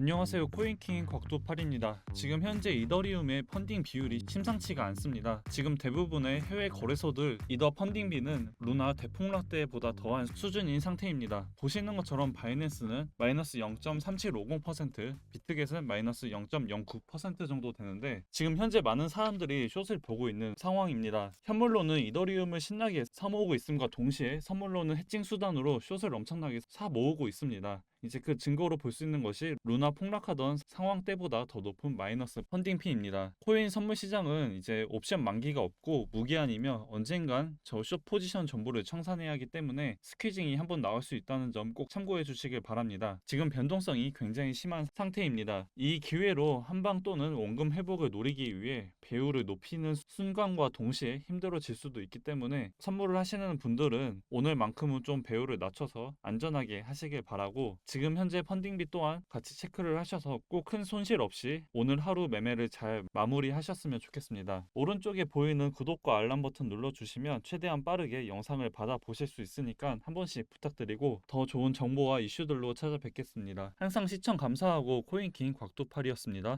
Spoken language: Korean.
안녕하세요 코인킹 곽도팔입니다. 지금 현재 이더리움의 펀딩 비율이 심상치가 않습니다. 지금 대부분의 해외 거래소들 이더 펀딩비는 루나 대폭락 때보다 더한 수준인 상태입니다. 보시는 것처럼 바이낸스는 마이너스 0.3750%, 비트겟은 마이너스 0.09% 정도 되는데 지금 현재 많은 사람들이 숏을 보고 있는 상황입니다. 현물로는 이더리움을 신나게 사 모으고 있음과 동시에 선물로는 해칭 수단으로 숏을 엄청나게 사 모으고 있습니다. 이제 그 증거로 볼 수 있는 것이 루나 폭락하던 상황 때보다 더 높은 마이너스 펀딩피입니다. 코인 선물 시장은 이제 옵션 만기가 없고 무기한이며 언젠간 저숏 포지션 정보를 청산해야 하기 때문에 스퀴징이 한번 나올 수 있다는 점 꼭 참고해 주시길 바랍니다. 지금 변동성이 굉장히 심한 상태입니다. 이 기회로 한방 또는 원금 회복을 노리기 위해 배율을 높이는 순간과 동시에 힘들어질 수도 있기 때문에 선물을 하시는 분들은 오늘만큼은 좀 배율을 낮춰서 안전하게 하시길 바라고 지금 현재 펀딩비 또한 같이 체크를 하셔서 꼭 큰 손실 없이 오늘 하루 매매를 잘 마무리하셨으면 좋겠습니다. 오른쪽에 보이는 구독과 알람 버튼 눌러주시면 최대한 빠르게 영상을 받아보실 수 있으니까 한 번씩 부탁드리고 더 좋은 정보와 이슈들로 찾아뵙겠습니다. 항상 시청 감사하고 코인킹 곽도팔이었습니다.